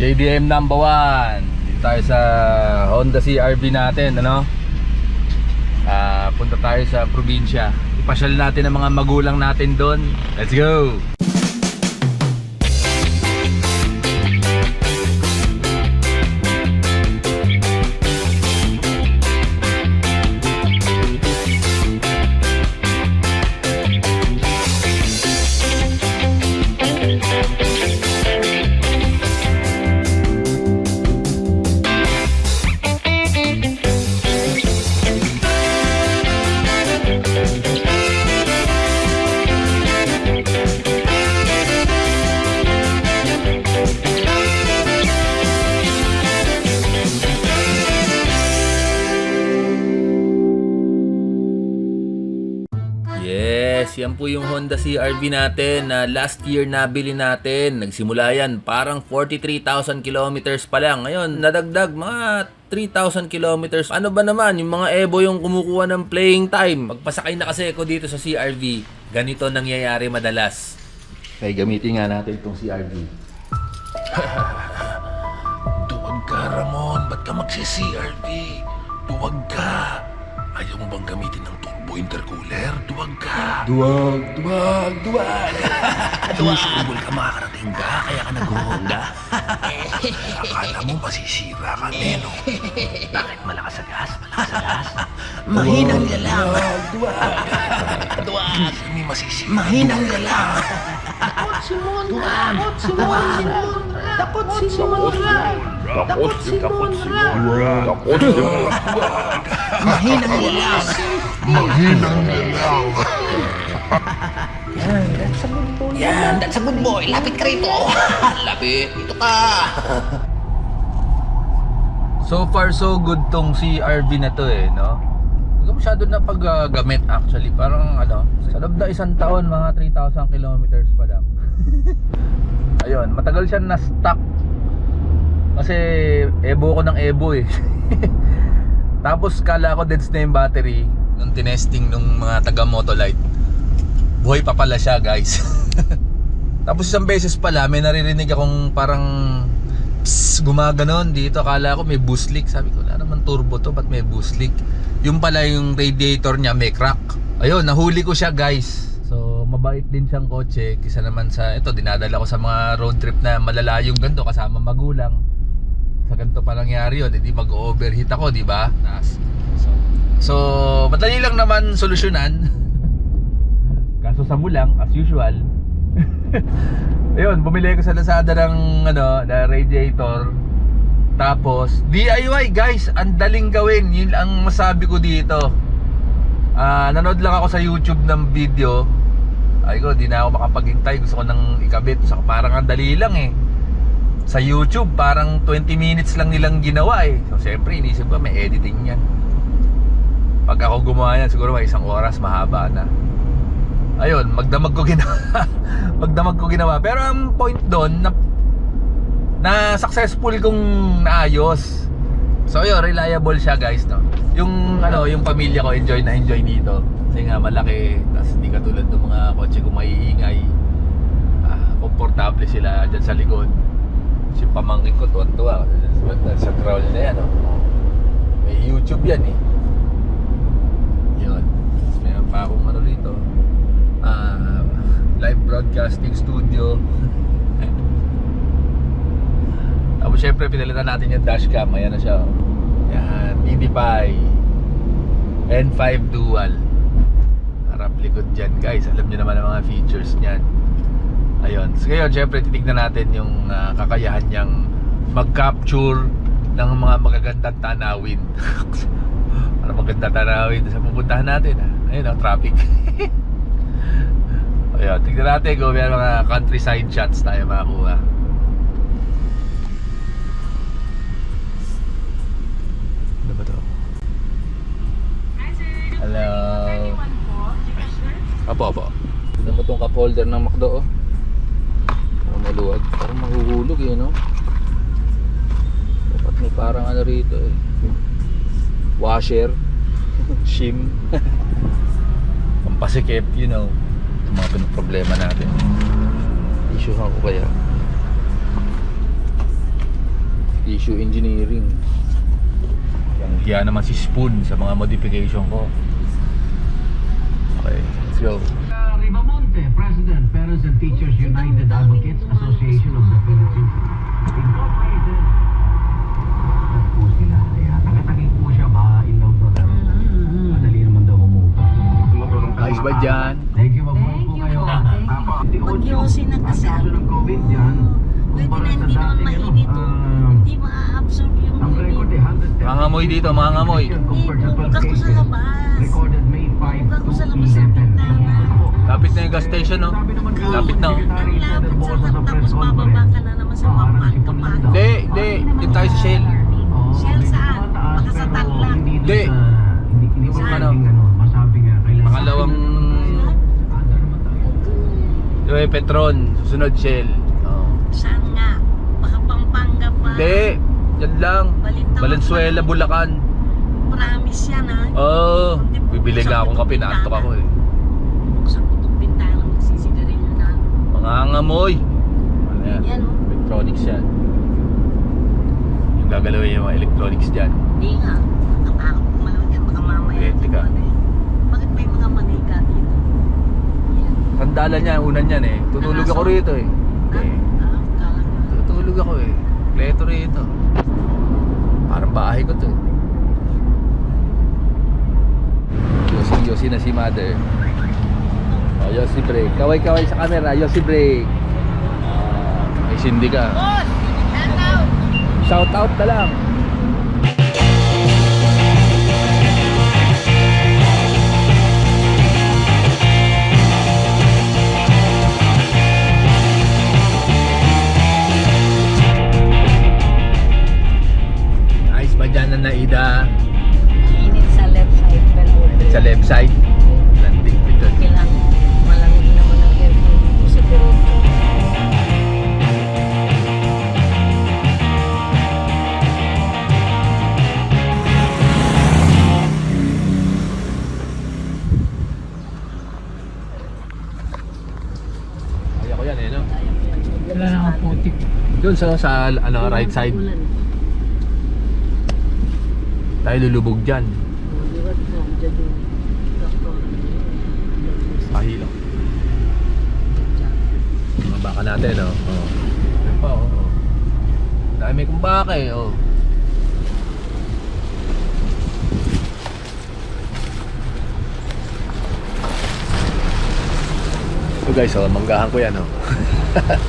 JDM number 1 Dito tayo sa Honda CRV natin ano? Ah, Punta tayo sa probinsya. Ipasyal natin ang mga magulang natin doon. Let's go! Po yung Honda CRV natin na last year nabili natin. Nagsimula yan, parang 43,000 kilometers pa lang. Ngayon, nadagdag mga 3,000 kilometers. Ano ba naman, yung mga Evo yung kumukuha ng playing time. Pagpasakay na kasi ako dito sa CRV, ganito nangyayari madalas. Okay, gamitin nga natin itong CRV. Duwag ka, Ramon. Ba't ka magsi-CRV? Duwag ka. Ayaw mo bang gamitin ng turbo intercooler? Duwag ka. Duwag, duwag, duwag. Umusubol ka, makakarating ka. Kaya ka nag-Honda. Akala mo masisira kami, no? Bakit malakas sa gas? Malakas sa gas? Mahinang nilalang. Duwag, duwag. Hindi masisira. Mahinang nilalang. Takot si Monra. Takot si Monra. Mahinang nilalang. Yan, that's a good boy. Lapit ka rito. Lapit. Dito ka. So far so good tong CRV na to eh, no? Hindi ko masyado na paggamit actually. Parang ano, sa loob na isang taon, mga 3,000 kilometers pa lang. Ayun, matagal siya na-stuck. Kasi ebo ko ng ebo eh. Tapos kala ko dead na yung battery nung tinesting nung mga taga Motolite. Buhay pa pala siya guys. Tapos isang beses pala may naririnig akong parang psst, gumaganon dito. Akala ko may boost leak. Sabi ko, wala naman turbo to, ba't may boost leak? Yung pala yung radiator niya may crack. Ayun, nahuli ko siya guys. So, mabait din siyang kotse. Kisa naman sa, ito, dinadala ko sa mga road trip na malalayong ganito kasama magulang. Sa ganito pa nangyari yun, hindi mag-overheat ako, di ba? Taas. So, madali lang naman solusyonan. Kaso sa mulang, as usual. Ayun, bumili ko sa Lazada ng ano, na radiator. Tapos, DIY guys, ang daling gawin. Yun ang masabi ko dito. Ah, nanood lang ako sa YouTube ng video. Ay ko, di na ako makapaghintay. Gusto ko nang ikabit. So, parang ang dali lang eh. Sa YouTube, parang 20 minutes lang nilang ginawa eh. So, syempre, inisip ko, may editing yan. Pag ako gumawa yan, siguro may isang oras, mahaba na ayun, magdamag ko ginawa. magdamag ko ginawa. Pero ang point doon na na successful kong naayos. So yun, reliable siya guys, no. Yung ano, yung pamilya ko enjoy na enjoy dito. Kasi nga malaki, tapos hindi katulad ng mga kotse kung maiingay. Ah, komportable sila dyan sa likod. Si pamangkin ko tuwan-tuwa sa, sa crawl na yan, no. May YouTube yan eh. Pa akong ano rito ah, live broadcasting studio. Tapos syempre pinalitan natin yung dashcam. Ayan na siya oh. yan DD5 N5 dual. Harap likod dyan guys. Alam nyo naman ang mga features nyan ayun. So ngayon syempre titignan natin yung ah, kakayahan niyang mag-capture ng mga magagandang tanawin. Para maganda tanawin? Sa pupuntahan natin ah. Ayun ang traffic Ayun, tignan natin kung may mga countryside shots tayo makakuha. Ano ba to? Hello. Apo, apo. Tignan mo tong cup holder ng McDo, oh. Maluwag. Parang mahuhulog, eh, no? Dapat may parang ano rito, eh. Washer. Shim. Pampasikip, you know yung mga pinong problema natin issue ko kaya Issue engineering. Yung hiya naman si Spoon sa mga modification ko. Okay, let's go. Gas station, no? Lapit na. oh. Ang lapit sa tapos bababa ka na naman sa pampang Hindi, hindi. Dito tayo sa Shell. Shell saan? Baka sa Tarlac. Hindi. Pwedeng ano, masabi nga. Kailangan Pangalawang yung Petron, susunod Shell. Oh. Saan nga? Baka Pampanga pa. Hindi, yan lang. Valenzuela. Bulacan. Promise yan ha. Oh, bibili nga akong kape, naantok ako eh. Buksan ko itong bintana, magsisigarilyo na. Mga ngamoy. Ano yan? Yan oh. Electronics yan. Yung gagalawin yung mga electronics dyan. Hindi nga. Natakot ko malaw yan. Baka mamaya. Eh, teka. ano eh. Bakit may mga manika dito? Yan. Sandalan niya, unan yan eh. Tutulog ako rito eh. Ah, Eh, ah, tutulog ako eh. Pleto rito. Parang bahay ko to eh. Yossi, Yossi na si mother. Oh, Yossi break. Kaway-kaway sa camera, Yossi break. Ah, may sindi ka. Shout out na lang. Putik. Doon sa, sa ano, right side. Tayo lulubog dyan. Pahilo. Mga baka natin, oh. Oh. Yan pa, oh. oh. Dami kong baka eh, oh. So guys, oh, manggahan ko yan, oh.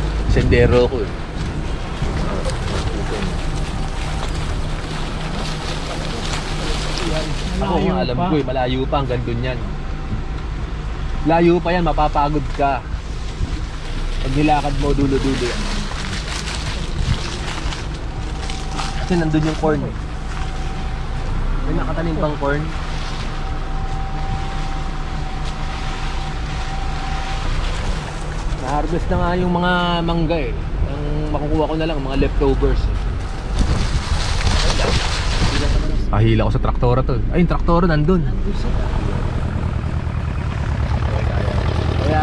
Sendero ko eh. Ako nga alam ko eh, malayo pa hanggang dun yan. Layo pa yan, mapapagod ka. Pag nilakad mo, dulo-dulo yan. Kasi nandun yung corn eh. May nakatanim pang corn. Na-harvest na nga yung mga mangga eh. Ang makukuha ko na lang, mga leftovers eh. Pahila ko sa traktora to. Ay, yung traktora nandun. Kaya...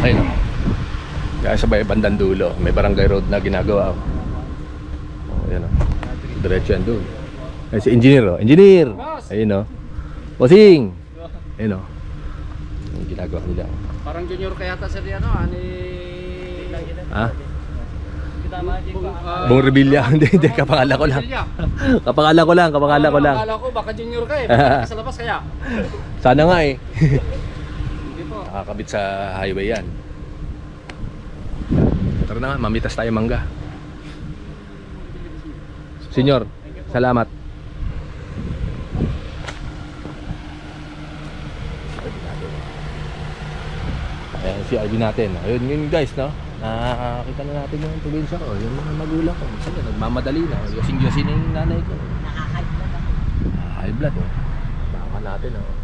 Ayun. Kaya sa may bandang dulo, may barangay road na ginagawa. Oh, yan oh. Diretso yan doon. Ay, si engineer oh. Engineer! Ayun oh. Bossing! Ayun oh. Yung ginagawa nila. Parang junior kaya ta sir yan, no? Ani... Ha? Bung, ah, Bong Revilla. Hindi, hindi. Kapangala ko lang. Kapangala ko lang. Kapangala ko lang. Akala ko baka junior ka eh. Baka sa labas kaya. Sana nga eh. Nakakabit sa highway yan. Tara na mamitas tayo mangga. Senyor, salamat. Ayan si RV natin. Ayun yun guys, no? Nakakita na natin yung probinsya ko. Yung mga magulang ko. Sige, nagmamadali na. Yosing-yosin na yung nanay ko. Nakakailan ako. Ah, high blood oh. Baka natin oh.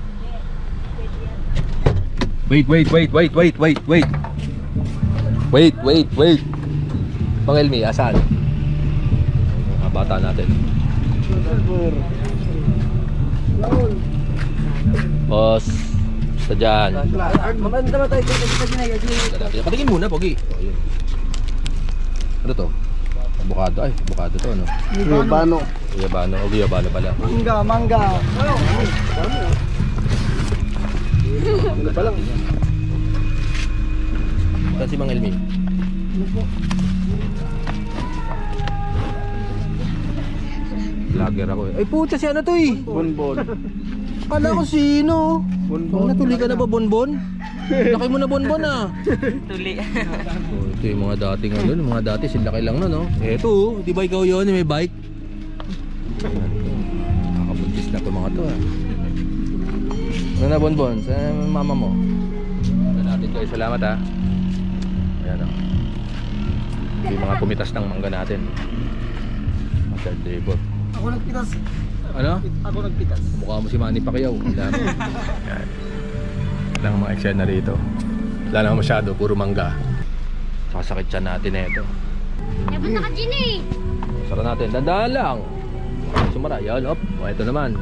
Wait, wait, wait, wait, wait, wait, wait. Wait, wait, wait. Pang Elmi, asan? Mga bata natin. Boss. Sa dyan. Ba tayo dito sa ginaya? Patingin muna, Pogi. Oh, yun. Ano to? Avocado. Ay, avocado to, ano? Guyabano. Guyabano. O, guyabano pala. Mangga, mangga. Ano pa lang? Saan si Mang Elmi? Vlogger ako eh. Ay pucha si ano to eh. Bonbon. Kala ko sino. Bonbon. Natuli ka na ba bonbon? Laki mo na bonbon ah. Tuli. Oh, ito yung mga dating ano, yung mga dati sila laki lang na no. Eto, oh, di ba ikaw yun, may bike? Nakakabuntis na to mga to ah. Ano na bonbon? Sa mama mo? Ano natin kayo, salamat ah. Ayan oh. Ito yung mga pumitas ng mangga natin. Master Trevor. Ako nagpitas. Ano? Ako nagpitas. Mukha mo si Manny Pacquiao. Wala mo. Yan. Wala mga eksena rito. Wala naman masyado, puro mangga. Sasakit siya natin na ito. Eh, basta ka dyan eh. Sara natin, dandaan lang. Sumara, yan, op. O, ito naman.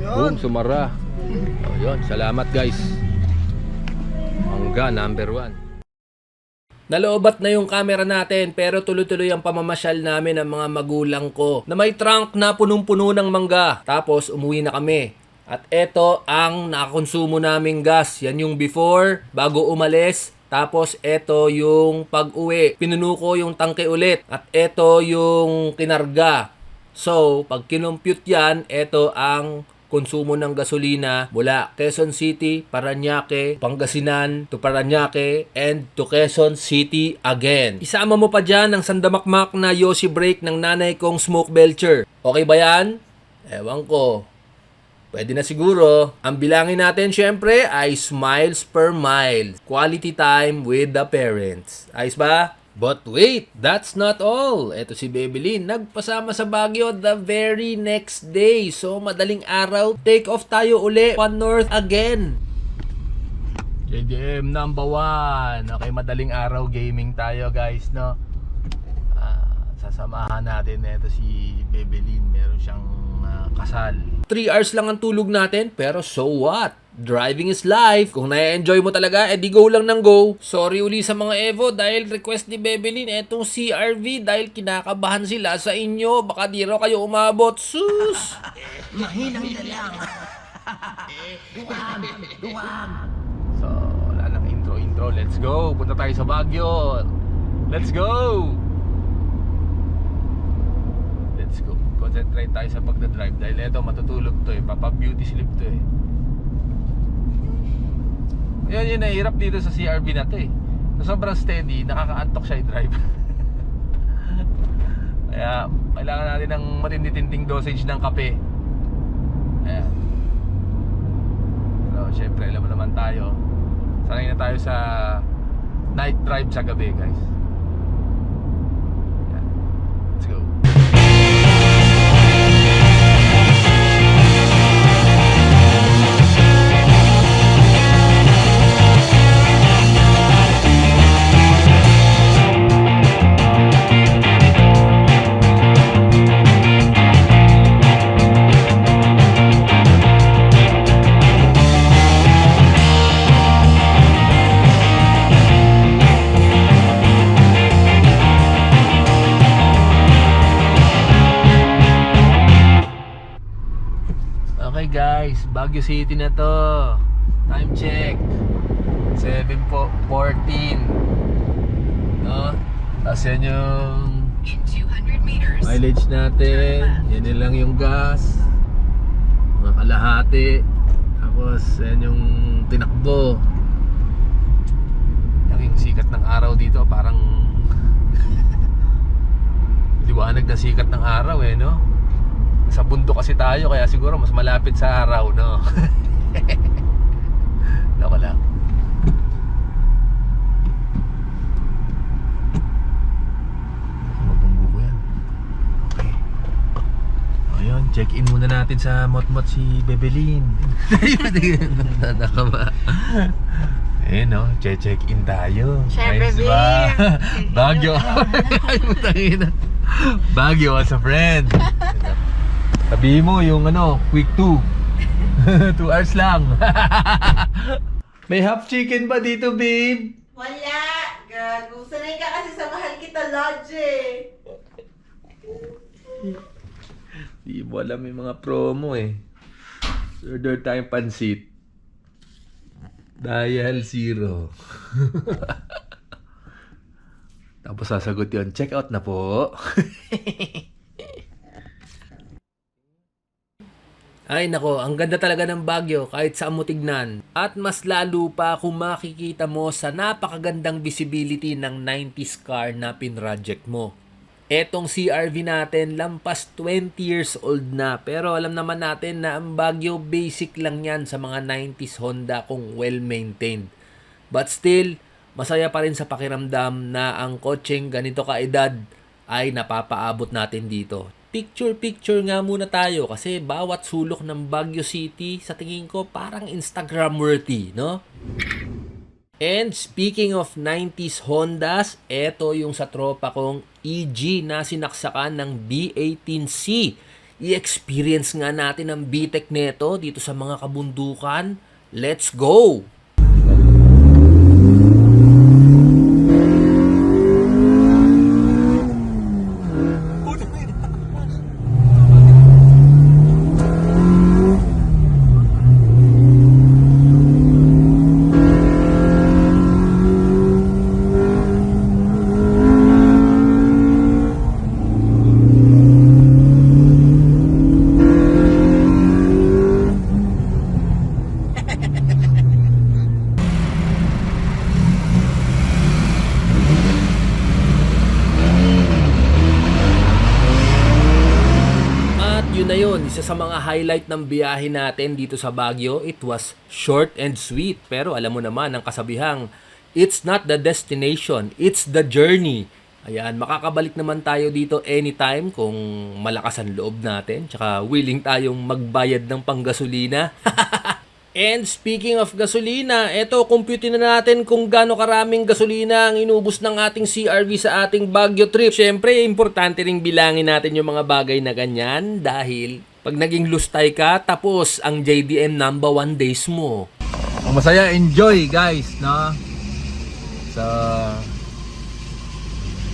Boom, sumara. O, yun, salamat guys. Mangga, number one. Naloobat na yung camera natin pero tuloy-tuloy ang pamamasyal namin ng mga magulang ko na may trunk na punong-puno ng mangga. Tapos umuwi na kami. At eto ang nakakonsumo naming gas. Yan yung before, bago umalis. Tapos eto yung pag-uwi. Pinuno ko yung tangke ulit. At eto yung kinarga. So, pag kinumpute yan, eto ang konsumo ng gasolina mula Quezon City, Paranaque, Pangasinan to Paranaque, and to Quezon City again. Isama mo pa dyan ang sandamakmak na Yoshi break ng nanay kong smoke belcher. Okay ba yan? Ewan ko. Pwede na siguro. Ang bilangin natin syempre ay smiles per mile. Quality time with the parents. Ayos ba? But wait, that's not all. Ito si Bebelin, nagpasama sa Baguio the very next day. So madaling araw, take off tayo uli. One North again. JDM number one. Okay, madaling araw gaming tayo guys, no? Ah, sasamahan natin ito si Bebelin. Meron siyang ah, kasal. 3 hours lang ang tulog natin, pero so what? Driving is life. Kung na-enjoy mo talaga, edi go lang ng go. Sorry uli sa mga Evo dahil request ni Bebelin etong CRV dahil kinakabahan sila sa inyo. Baka di raw kayo umabot. Sus! Mahinang nilalang. So, wala nang intro-intro. Let's go. Punta tayo sa Baguio. Let's go! Let's go. Concentrate tayo sa pagdadrive dahil eto matutulog to eh. Papa beauty sleep to eh. Yan yung nahihirap dito sa CRV na to eh. Na sobrang steady, nakaka-antok siya i-drive. Kaya kailangan natin ng matindi-tinding dosage ng kape. Ayan. Pero syempre, alam mo naman tayo. Sanay na tayo sa night drive sa gabi, guys. Baguio City na to. Time check. 7 po 14. No? Tapos yan yung mileage natin. Yan lang yung gas. Mga kalahati. Tapos yan yung tinakbo. Yung sikat ng araw dito parang liwanag na sikat ng araw eh no? sa bundok kasi tayo kaya siguro mas malapit sa araw no? Loko lang. Ayun, check in muna natin sa Motmot si Bebelin. Ba? Eh no, check in tayo Ayos babe. ba? Putangina. Baguio as a friend Sabihin mo yung ano, quick 2 Two hours lang. May half chicken ba dito, babe? Wala! Gago. Sanay ka kasi sa mahal kita, Lodge. Di mo alam yung mga promo eh. Order tayong pansit. Dial zero. Tapos sasagot yun, check out na po. Ay nako, ang ganda talaga ng Baguio kahit saan mo. At mas lalo pa kung makikita mo sa napakagandang visibility ng 90s car na pinroject mo. Etong CRV natin, lampas 20 years old na. Pero alam naman natin na ang Baguio basic lang yan sa mga 90s Honda kung well-maintained. But still, masaya pa rin sa pakiramdam na ang kotseng ganito kaedad ay napapaabot natin dito. Picture-picture nga muna tayo kasi bawat sulok ng Baguio City sa tingin ko parang Instagram worthy, no? And speaking of 90s Hondas, eto yung sa tropa kong EG na sinaksakan ng B18C. I-experience nga natin ang BTEC neto dito sa mga kabundukan. Let's go! At yun na yun, isa sa mga highlight ng biyahe natin dito sa Baguio, it was short and sweet. Pero alam mo naman ang kasabihang, it's not the destination, it's the journey. Ayan, makakabalik naman tayo dito anytime kung malakas ang loob natin. Tsaka willing tayong magbayad ng panggasolina. And speaking of gasolina, eto, compute na natin kung gaano karaming gasolina ang inubos ng ating CRV sa ating Baguio trip. Siyempre, importante ring bilangin natin yung mga bagay na ganyan dahil pag naging lustay ka, tapos ang JDM number one days mo. Masaya, enjoy guys, no? So,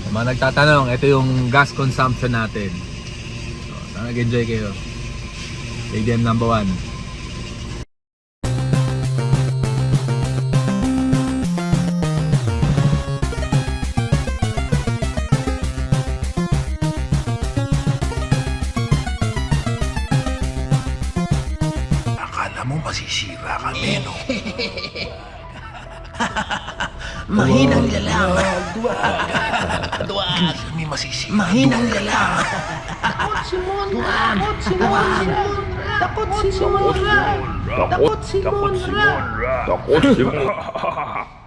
sa mga nagtatanong, ito yung gas consumption natin. So, sana nag-enjoy kayo. JDM number one. Mahinang nilalang. Duwag! May masisira. Mahinang nilalang. Takot si Monra! Takot si Monra! Takot si Monra!